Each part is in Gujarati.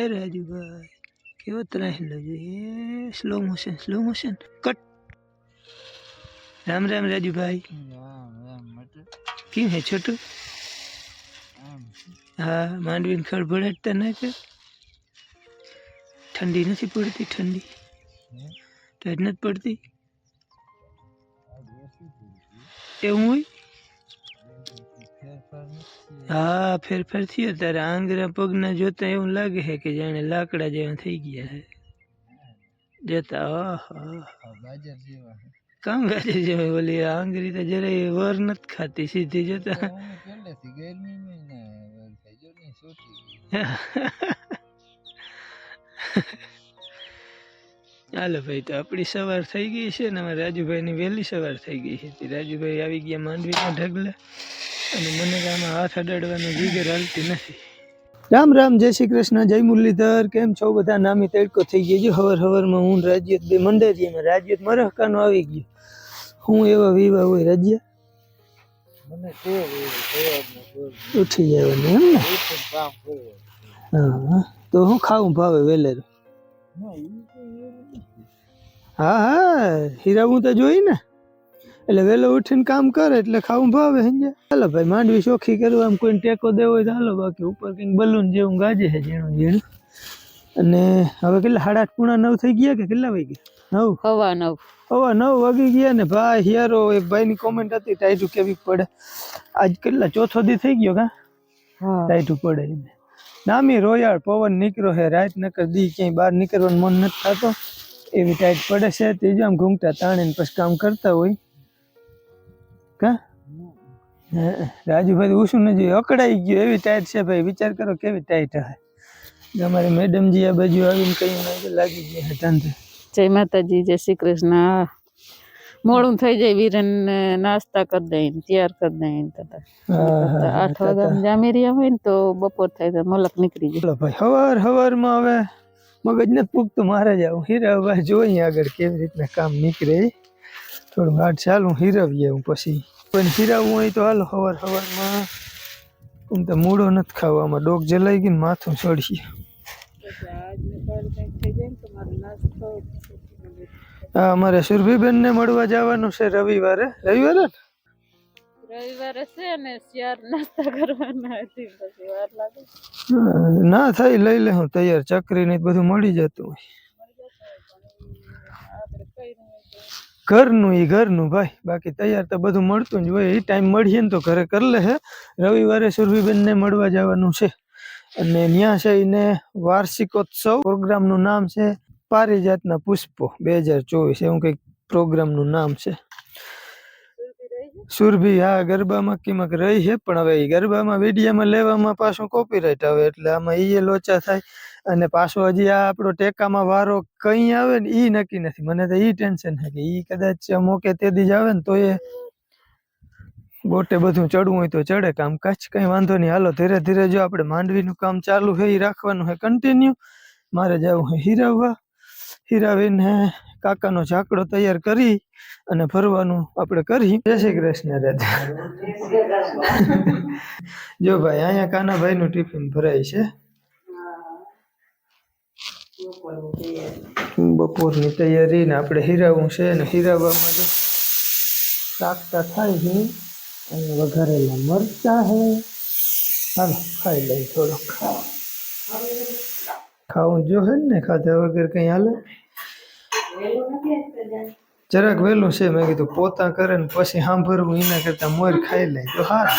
એ રાજુભાઈ કેવો ત્રાહેલો છે એ slow motion slow motion cut Ram Ram Rajubhai કેમ હે છોટું હા માંડવીને ખળભળાટતા ના કર ઠંડી નથી પડતી ઠંડી તો જ નથી પડતી એવું હોય હા ફેરફાર થયો તારે આંગરા પગના જોતા એવું લાગે છે કે જાણે લાકડા જેવા થઈ ગયા છે જતા આહા કામ ગાજે જેવા ઓલી આંગળી તો જરાય વર નથી ખાતી સીધી જતા હાલો ભાઈ તો આપણી સવાર થઈ ગઈ છે ને અમારા રાજુભાઈની વહેલી સવાર થઈ ગઈ છે તે રાજુભાઈ આવી ગયા માંડવીના ઢગલા અને મને તો આમાં હાથ અડાડવાનું જીગર હાલતી નથી. રામ રામ જય શ્રી કૃષ્ણ જય મુરલીધર. કેમ છો? બધા નામી તડકો થઈ ગયો છે. હવર હવરમાં હું ને રાજ્યત બે મંડળીમાં. રાજ્યત મરહકાનો આવી ગયો. હું એવા વિવા હોય રાજ્ય? ઉઠી જવાનું એમ ને? હા તો હું ખાવું ભાવે વેલેરું? હા હા. હીરા હું તો જોઈ ને. એટલે વહેલો ઉઠીને કામ કરે એટલે ખાવું ભાવે સમજ્યા? ચાલો ભાઈ માંડવી ચોખ્ખી કરવું આમ કોઈને ટેકો દેવો હોય તો હાલો બાકી ઉપર કંઈક બલૂન જેવું ગાજે છે ઝીણું ઝીણું. અને હવે કેટલા સાડા આઠ પૂણા નવ થઈ ગયા કે કેટલા વાગે નવ? હવા નવ. હવા નવ વાગી ગયા ને ભાઈ હિયારો એક ભાઈની કોમેન્ટ હતી ટાઈટુ કેવી પડે? આજ કેટલા ચોથો દી થઈ ગયો કા? ટાઈટુ પડે નામી રોયાળ પવન નીકળ્યો હે રાત નકર દી ક્યાંય બહાર નીકળવાનું મન નથી થતો. એવી ટાઈટ પડે છે ત્રીજો આમ ઘૂમતા તાણીને પછી કામ કરતા હોય. કા? રાજુભાઈ ઉશું ને જોયું અકડાઈ ગયો. એવી ટાઈટ છે ભાઈ. વિચાર કરો કેવી ટાઈટ હે. અમારી મેડમજી આ બાજુ આવીને મેં લાગી ગયા ધંધે. જય માતાજી જય શ્રી કૃષ્ણ. મોડું થઈ જાય વીરન નાસ્તા કરી દઈ તૈયાર કરી હા, આઠ વાગ્યા જામી રહ્યા હોય ને તો બપોર થાય તો મલક નીકળી જાય. ભાઈ હવાર હવારમાં હવે મગજ ને પૂગતું મારે જ આવું. હીરાભાઈ જોઈએ આગળ કેવી રીતના કામ નીકળે. થોડું હાથ ચાલું હીરવીએ હું પછી પણ હીરાવું હોય તો હાલો હવાર સવારમાં આમ તો મૂળો નથી ખાવામાં ડોક જલાઈ ગઈ ને માથું ચડીએ હા અમારે સુરભીબેનને મળવા જવાનું છે રવિવારે રવિવારે ને? રવિવારે છે ને ચાર નાસ્તા કરવાના હતી પછી વાર લાગે ના થાય લઈ લે હું તૈયાર ચકરી ને બધું મળી જતું હોય આપણે કઈ ઘરનું એ ઘરનું ભાઈ. બાકી તૈયાર તો બધું મળતું જ હોય. એ ટાઈમ મળીએ ને તો ઘરે કરી લે રવિવારે સુરભીબેનને મળવા જવાનું છે. અને ત્યાં છે એને વાર્ષિકોત્સવ. પ્રોગ્રામનું નામ છે પારિજાતના પુષ્પો બે હજાર ચોવીસ એવું કંઈક પ્રોગ્રામનું નામ છે. સુરભી, હા, ગરબામાં કીમક રહી છે પણ હવે એ ગરબામાં વિડીયામાં લેવામાં પાછું કોપીરાઇટ આવે, એટલે આમાં એ લોચા થાય. અને પાછો હજી આ આપણો ટેકામાં વારો કઈ આવે ને ઈ નક્કી નથી. મને તો ઈ ટેન્શન છે કે ઈ કદાચ મોકે તે દી જ આવે ને તો એ ગોટે બધું ચડવું હોય તો ચડે. કામ કચ્છ કઈ વાંધો નહીં. હાલો ધીરે ધીરે જો આપણે માંડવીનું કામ ચાલુ છે એ રાખવાનું છે કન્ટિન્યુ મારે જવું છે હીરાવવા હીરાવીને કાકાનો ઝાકડો તૈયાર કરી અને ફરવાનું આપણે કરી. જય શ્રી કૃષ્ણ રાજા જો ભાઈ અહીંયા કાનાભાઈનું ટિફિન ભરાય છે. બપોરની તૈયારી ને આપણે હીરાવું છે ને હીરાવામાં જો તાકતા થાય છે અને વઘારેલા મરચા છે. હાલો, ખાઈ લઈ થોડોક. ખાવું જો હે ને ખાધા વગર કઈ હાલે? જરાક વહેલું છે, મેં કીધું પોતા કરે ને પછી સાંભળવું, એના કરતા મોર ખાઈ લે. તો હારા.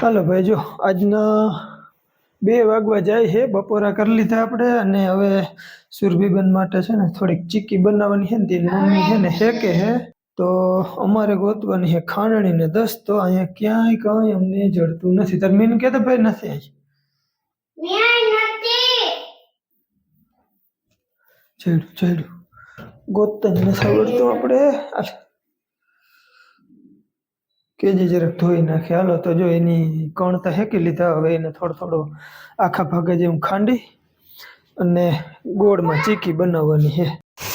હાલો ભાઈ જો આજના બે વાગવા જાય છે. બપોરા કરી લીધા આપણે અને હવે સુરભીબન માટે છે ને થોડીક ચીક્કી બનાવવાની છે ને તેની મમ્મી છે ને હેકે હે તો અમારે ગોતવાની છે ખાંડણી ને દસ. તો અહીંયા ક્યાંય કાંઈ અમને જડતું નથી. તાર મીન કે ભાઈ નથી અહીં ચડ્યું ચડ્યું. ગોતતા જ નથી આવડતું આપણે. કેજી જરાક ધોઈ નાખે. હાલો, તો જો એની કણતા હેકી લીધા. હવે એને થોડો થોડો આખા ભાગે જેવું ખાંડી અને ગોળમાં ચીકી બનાવવાની છે.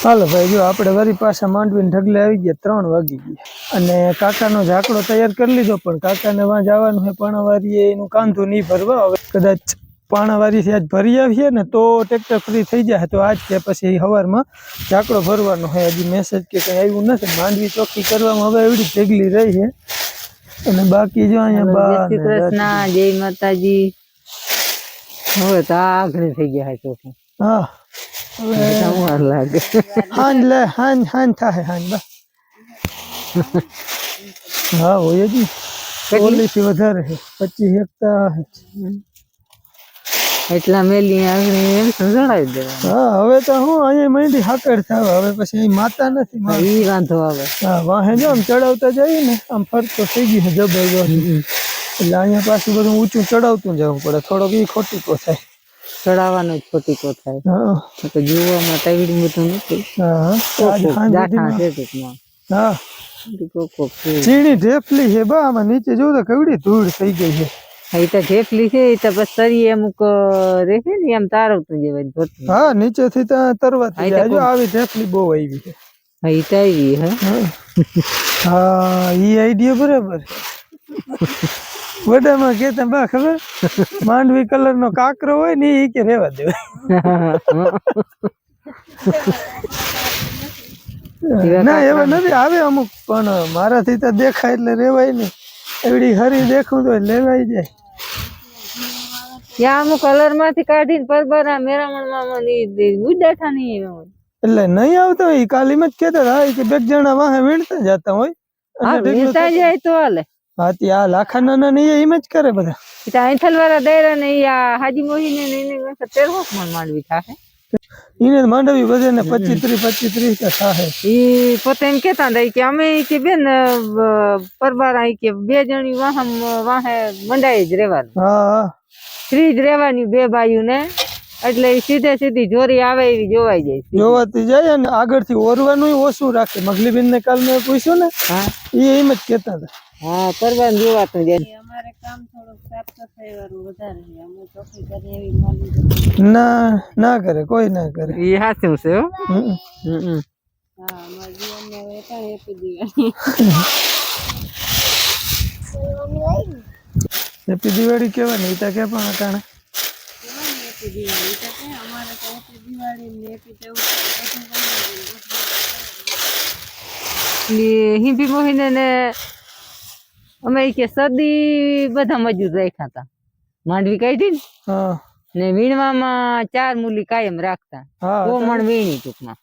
હાલો ભાઈ, જો આપણે વરી પાછા માંડવીને ઢગલે આવી ગયા. ત્રણ વાગી ગયા. અને કાકાનો ઝાકડો તૈયાર કરી લીધો, પણ કાકાને વાં જવાનું છે. પાણાવારીએ એનું કાંધું નહીં ભરવા. હવે કદાચ પાણાવારીથી આજ ભરી આવીએ ને તો ટ્રેક્ટર ફ્રી થઈ જાય. તો આજ કે પછી સવારમાં ઝાકડો ભરવાનો હોય હજી મેસેજ કે કંઈ આવ્યું નથી. માંડવી ચોખ્ખી કરવામાં હવે એવડી ઢગલી રહી છે. અને બાકી જો અહીંયા બા શ્રી કૃષ્ણ જય માતાજી. હવે તો આગળ થઈ ગયા ચોખ્ખું હા. હવે લાગે. હાંજ લે હાંજ થાય હાંજ બા હા હોય જ વધારે છે. પચીસ હેક્ટર એટલા મેલી આગળ એમ દેવા હા હવે તો હું અહીંયા માંડી હાકડ થાવ. હવે પછી અહીં માતા નથી. ઈ વાંધો આવે. હા વાહે જો આમ ચડાવતા જઈએ ને આમ ફરતો થઈ ગયું છે જબરદસ્ત એટલે અહીંયા પાછું બધું ઊંચું ચડાવતું જવું પડે. થોડોક ઈ ખોટીકો થાય. ચડાવવાનો જ ખોટીકો થાય. હા. તો જોવામાં ટાઈડ બધું નથી. હા હા. ચીણી ઢેફલી છે બા આમાં નીચે જોઉં તો કેવડી ધૂળ થઈ ગઈ છે. હા, ઈ તો ઢેફલી છે એ તો બસ તરી અમુક રહે ને એમ તારવતું જેવાય ધોતું હા નીચેથી તો તરવાથી જાય. જો આવી ઢેફલી બહુ આવી છે. હા એ તો આવી હા. હા. ઈ આઈડિયા બરાબર. વડામાં કેતા બા ખબર? માંડવી કલર નો કાકરો હોય ને એ કે રેવા દેવાય ના એવા નથી આવે અમુક પણ મારાથી તો દેખાય એટલે રેવાય નહીં. એવડી હરી દેખું તો લેવાય જાય. અમુક કલરમાંથી કાઢીને પરબરા મેરામણમાં ઉડાઠા નહીં હોય. એટલે નહીં આવતો હોયમાં જ કેતા હતા કે બે જણા વાહે વીણતા જતા હોય. વીણતા જાય તો હાલે. હા આ લાખા નાના ને એમ જ કરે બધા. તો આંથલ વાળા દાયરા ને આ હાજી મોહી ને એને તેરવો મણ માંડવી થાય એને માંડવી વધે ને પચીસ ત્રીસ પચીસ ત્રીસ કે થાય ઈ પોતે એમ કેતા હતા કે અમે કે બેન ને પરબારા આઈ કે બે જણી વાહમ વાહે મંડાઈ જ રહેવાનું. હા ફ્રી જ રેવાની બે ભાઈઓ ને એટલે સીધે સીધી જોરી આવે એવી જોવાઈ જાય. જોવાતી જાય અને આગળથી ઓરવાનું ઓછું રાખે. મગલીબેન ને કાલ મેં પૂછ્યું ને હા. એ એમ જ કેતા હતા. હા પરબાર જોવાતું જાય. અમારે કામ થોડુંક સાફ સફાઈ વાળું વધારે છે. અમે ચોખ્ખી કરી એવી માંડવી ના ના કરે કોઈ ના કરે. એ હાચું છે હો. હમ. હમ. હા અમારા જીવનને હવે એટલા હેપી દિવાળી. હેપી દિવાળી કેવાની ઈ તો કે પણ અટાણે હેપી દિવાળી? તો કે અમારે તો હેપી દિવાળી ને હેપી તેવું હિંપી મોહીને ને અમે કે સદી બધા મજૂર રાખ્યા હતા. માંડવી કાઢી ને હા. ને વીણવામાં ચાર મૂલી કાયમ રાખતા. કોમણ વીણી ટૂંકમાં.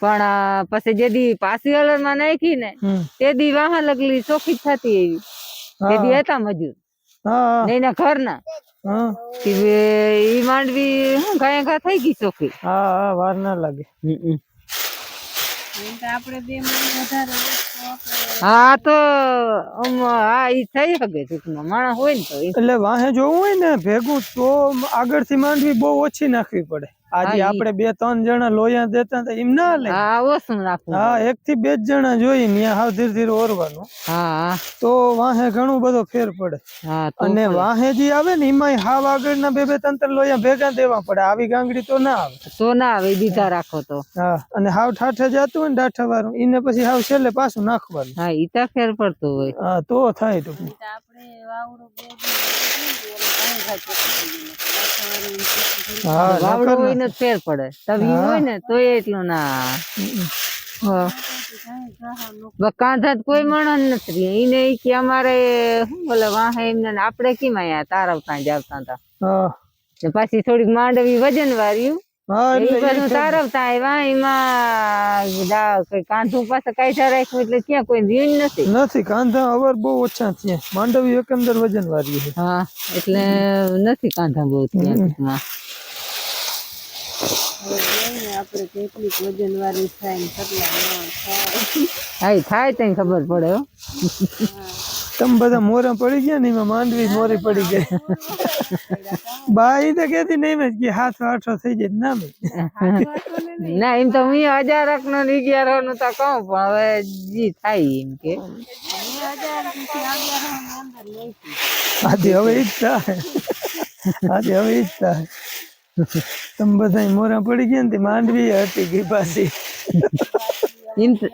પણ આ પછી જે દી પાસી પાછી હલરમાં નાખી ને તે દી વાહ લગલી ચોખ્ખી જ થતી એવી. તે દી હતા મજૂર. હા. ને એના ઘરના. હા. ઈ માંડવી હું ગાયા ઘા થઈ ગઈ ચોખ્ખી. હા વાર ના લાગે. હા, તો હા, ઈ થઈ શકે ટૂંકમાં. માણસ હોય ને તો એટલે વાહે જોવું હોય ને, ભેગું, તો આગળથી માંડવી બહુ ઓછી નાખવી પડે. આજે આપણે બે ત્રણ જણા લોયા દેતા તો એમ ના લે. હા ઓછું નાખવું હા એક થી બે જણા જોઈ ને હાવ ધીરે ધીરે ઓરવાનું. હા તો વાહે ઘણું બધો ફેર પડે. હા અને વાહે જે આવે ને એમાં હાવ આગળના બે બે ત્રણ ત્રણ લોયા ભેગા દેવા પડે. આવી ગાંગડી તો ના આવે. તો ના આવે દીધા રાખો તો. હા અને હાવ ઠાઠે જતું હોય ને ડાઠા વાળું એને પછી હાવ છેલ્લે પાછું નાખવાનું. હા ઈ તો ફેર પડતો હોય. હા તો થાય તો વાવડો હોય ને ફેર પડે. તવી હોય ને તો એટલું ના. કાંધા કોઈ નથી. ઈને કે અમારે શું બોલે વાહે એમને આપણે કેમ અહીંયા આવતા હતા હા. પાછી થોડીક માંડવી વજન વાળ્યું બધું તારવતા આવ્યા એમાં કાંધું પાસે કાઢા રાખ્યું એટલે ત્યાં કોઈ રહ્યું નથી. નથી કાંધા અવર બહુ ઓછા છે માંડવી એકંદર વજન વાળી છે. હા એટલે નથી કાંધા બહુ ત્યાં આપણે કેટલીક વજન વાળી થાય થાય. થાય તને ખબર પડે હો. તમે બધા મોરા પડી ગયા ને એમાં માંડવી મોરી પડી ગઈ. બા ઈ તો કેતી નહીં મેં કે હાથ આઠો થઈ જાય ના મેં ના એમ તો હું હજારક નો ને અગિયારનું તો કહું પણ હવે જી થાય એમ કે. આજે હવે ઈ જ થાય. આજે હવે ઈ જ થાય. તમે બધા મોરા પડી ગયા ને તે માંડવી હતી ગઈ પાછી. એમ તો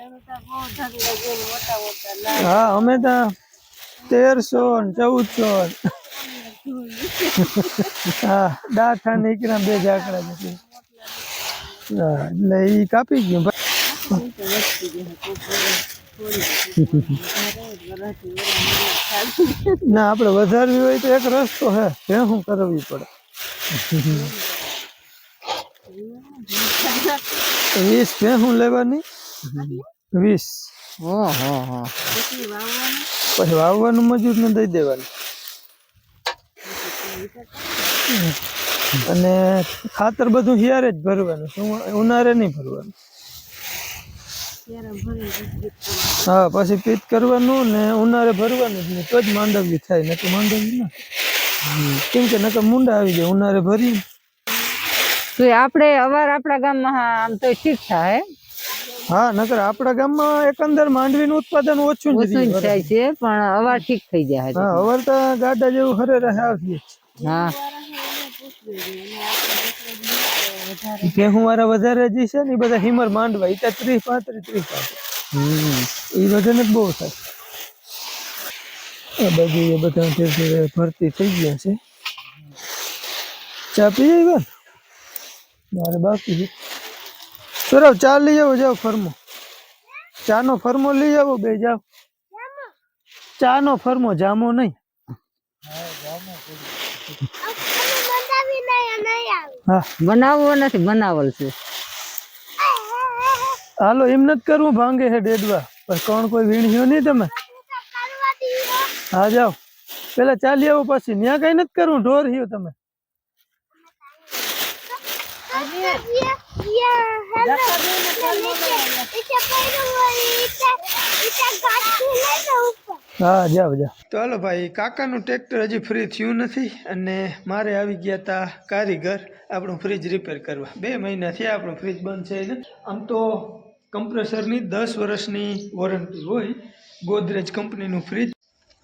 હા અમે તો તેરસો ને ચૌદસો ને. હા ડાઠા નીકળ્યા બે જાકડા જેટલી હા એટલે ઈ કાપી ગયું. ના આપણે વધારવી હોય તો એક રસ્તો હે કે શું કરવી પડે. તો વીસ ભેહું લેવાની? વીસ. હો હો હો પછી વાવવાનું મજૂરને દઈ દેવાનું. અને ખાતર બધું હિયારે જ ભરવાનું, શું ઉનાળે નહીં ભરવાનું. હા, પછી પીત કરવાનું ને ઉનાળે ભરવાનું જ નહીં, તો જ માંડવી થાય ને તો માંડવી ના. કેમ કે નકર મુંડા આવી જાય, ઉનાળે ભરી આપણે અવાર આપણા ગામમાં આમ તો ઠીક થાય. હા નકર આપણા ગામમાં એકંદર માંડવીનું ઉત્પાદન ઓછું ઓછું થાય છે પણ અવાર ઠીક થઈ જાય હા હવે તો ગાડા જેવું હરે રહે આવીએ હા. ભેહું વાળા વધારે જે છે ને એ બધા હિમર માંડવા ત્યાં ત્રીસ પાંત્રીસ ત્રીસ પાંત્રીસ હમ. એ બધાને જ બહુ થાય. આ બધું એ બધા ધીરે ધીરે ભરતી થઈ ગયા છે. ચા પી જાય મારે બાકી છે. સૌરભ ચા લઈ આવો જાઓ ફરમો ચાનો ફરમો લઈ આવો બે જાઓ ચાનો ફરમો જામો નહીં હા બનાવવો નથી બનાવલ છે હાલો એમ નથી કરવું ભાંગે હે ડેડવા પણ કોણ કોઈ વીણ્યો નહીં તમે હા જાઓ પેલા ચાલી આવો પછી ત્યાં કઈ નથી કરવું ઢોર રહ્યો તમે હા જાવ જાઓ તો હાલો ભાઈ કાકાનું ટ્રેક્ટર હજી ફ્રી થયું નથી અને મારે આવી ગયા હતા કારીગર આપણું ફ્રીજ રિપેર કરવા. બે મહિના થયા આપણું ફ્રીજ બંધ છે એને આમ તો કમ્પ્રેસરની દસ વર્ષની વોરંટી હોય ગોદરેજ કંપનીનું ફ્રીજ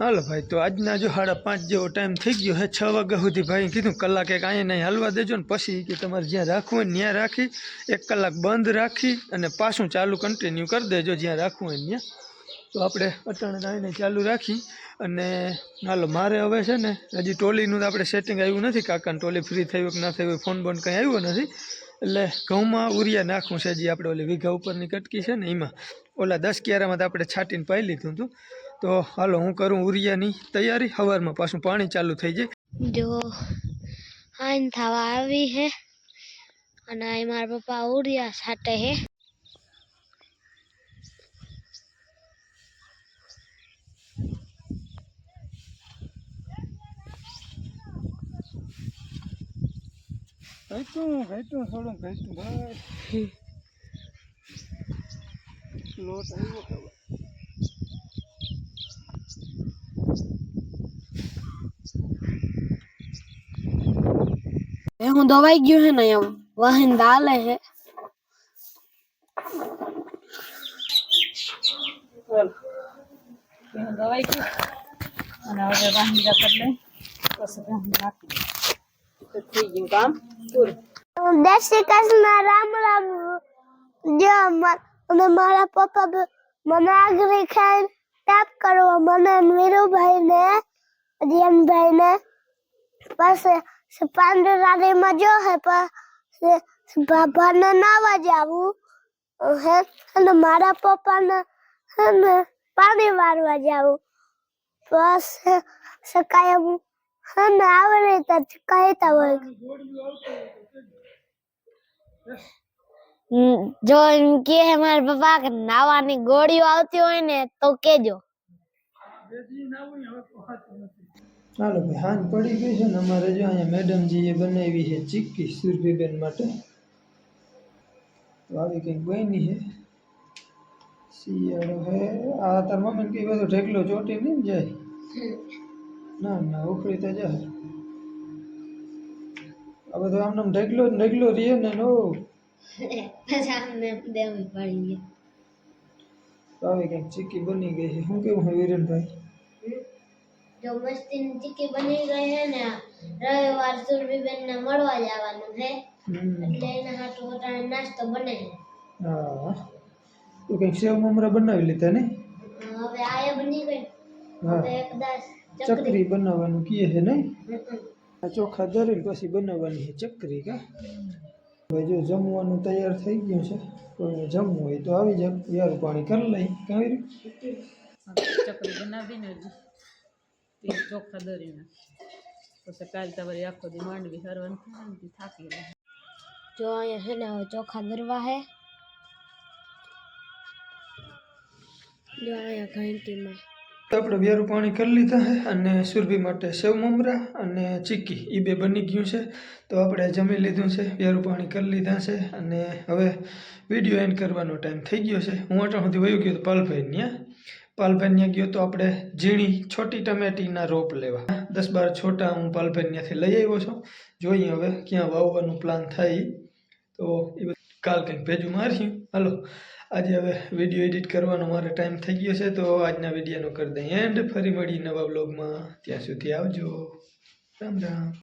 હાલો ભાઈ, તો આજના જો સાડા પાંચ જેવો ટાઈમ થઈ ગયો હે, છ વાગ્યા સુધી ભાઈ કીધું કલાક એક અહીંયા નહીં હાલવા દેજો ને પછી કે તમારે જ્યાં રાખવું હોય ત્યાં રાખી, એક કલાક બંધ રાખી અને પાછું ચાલુ કન્ટિન્યુ કરી દેજો જ્યાં રાખવું હોય ત્યાં. તો આપણે અટાણે આવીને ચાલુ રાખી અને હાલો મારે હવે છે ને, હજી ટોલીનું તો આપણે સેટિંગ આવ્યું નથી, કાકાને ટોલી ફ્રી થયું કે ના થયું ફોન બોન કંઈ આવ્યો નથી. એટલે ઘઉંમાં ઉરિયા નાખવું છે જે આપણે ઓલી વીઘા ઉપરની કટકી છે ને એમાં. ઓલા દસ ક્યારામાં તો આપણે છાંટીને પાઈ લીધું હતું. તો હાલો હું કરું ઉરિયાની તૈયારી? સવારમાં પાછું પાણી ચાલુ થઈ જાય. જો આઈન થવા આવી હે અને અહીં મારા પપ્પા ઉડિયા સાથે હે. ઘટ્યું ઘટ્યું થોડું ઘટ્યું ભાઈ લોટ આવ્યો ખબર હું દવાઈ ગયો હે ને એમ વાહન દાલે હે દેશી કૃષ્ણ રામ રામ જો અમાર- અને મારા પપ્પા બ- મને આગળ ખાઈ ટેપ કરવા મને અને વીરુભાઈ ને અજયનભાઈ ને પછી પાંડરાડીમાં જો હે પછી બાબાને નાવા જાવું હે અને મારા પપ્પાને હે ને પાણી વારવા જાવું. બસ સકાય હું હે ને આવી રીતે કહેતા હોય. જો એમ કે હે મારા પપ્પા કે નાવાની ગોળીઓ આવતી હોય ને તો કેજો ચાલો ભાઈ હાન પડી ગઈ છે ને અમારે જો અહીંયા મેડમજીએ બનાવી છે ચીક્કી સુરભીબેન માટે. તો આવી કંઈક બની છે. શિયાળો હે. આ તાર મમ્મીને કઈ બધું ઢેકલો ચોટી નહીં ને જાય? ના ના ઉખડી તો જાય આ બધું આમ નામ ઢેકલો જ ઢેકલો રહીએ ને નો. પછી આમને દેવી પડી ગઈ. તો આવી કંઈક ચીકી બની ગઈ છે. શું કેવું છે વિરેનભાઈ? જો મસ્તીની ચીકી બની ગઈ હે ને રવિવાર સુરભીબેન ને મળવા જવાનું છે એટલે એના હાટુ વટાણે નાસ્તો બનાવી. હા. તો કંઈક સેવ મમરા બનાવી લીધા ને? હવે આયા બની ગઈ. હવે કદાચ ચકરી. બનાવવાનું કીએ છે નહીં? આ ચોખા ધરીને પછી બનાવવાની છે ચકરી કા? હવે જો જમવાનું તૈયાર થઈ ગયું છે. કોઈને જમવું હોય તો આવી જાય યાર પાણી કરી લઈ. કાંઈ ચકરી બનાવી તે ચોખ્ખા દરીને પછી કાલ તમારી આખો દી માંડવી હરવાનું થાય તે થાકી રહે. જો અહીંયા છે ને હવે ચોખા દરવા હે. જો અહીંયા ઘંટીમાં. આપણે વેરું પાણી કરી લીધા છે અને સુરભી માટે સેવ મમરા અને ચીક્કી. એ બે બની ગયું છે. તો આપણે જમી લીધું છે વેરું પાણી કરી લીધા છે અને હવે વીડિયો એન્ડ કરવાનો ટાઈમ થઈ ગયો છે. હું અટાણ સુધી વયું ગયો તો પાલભાઈ ત્યાં પાલભાઈ ગયો તો આપણે ઝીણી છોટી ટમેટીના રોપ લેવા. દસ બાર છોટા હું પાલભાઈ લઈ આવ્યો છું. જોઈએ હવે ક્યાં વાવવાનું પ્લાન થાય. તો એ બધું કાલ કંઈક ભેજું માર્યું હાલો, આજે હવે વીડિયો એડિટ કરવાનો મારો ટાઈમ થઈ ગયો છે, તો આજના વિડીયોનો કરી દઈએ એન્ડ ફરી મળી નવા બ્લોગમાં ત્યાં સુધી આવજો. રામ રામ.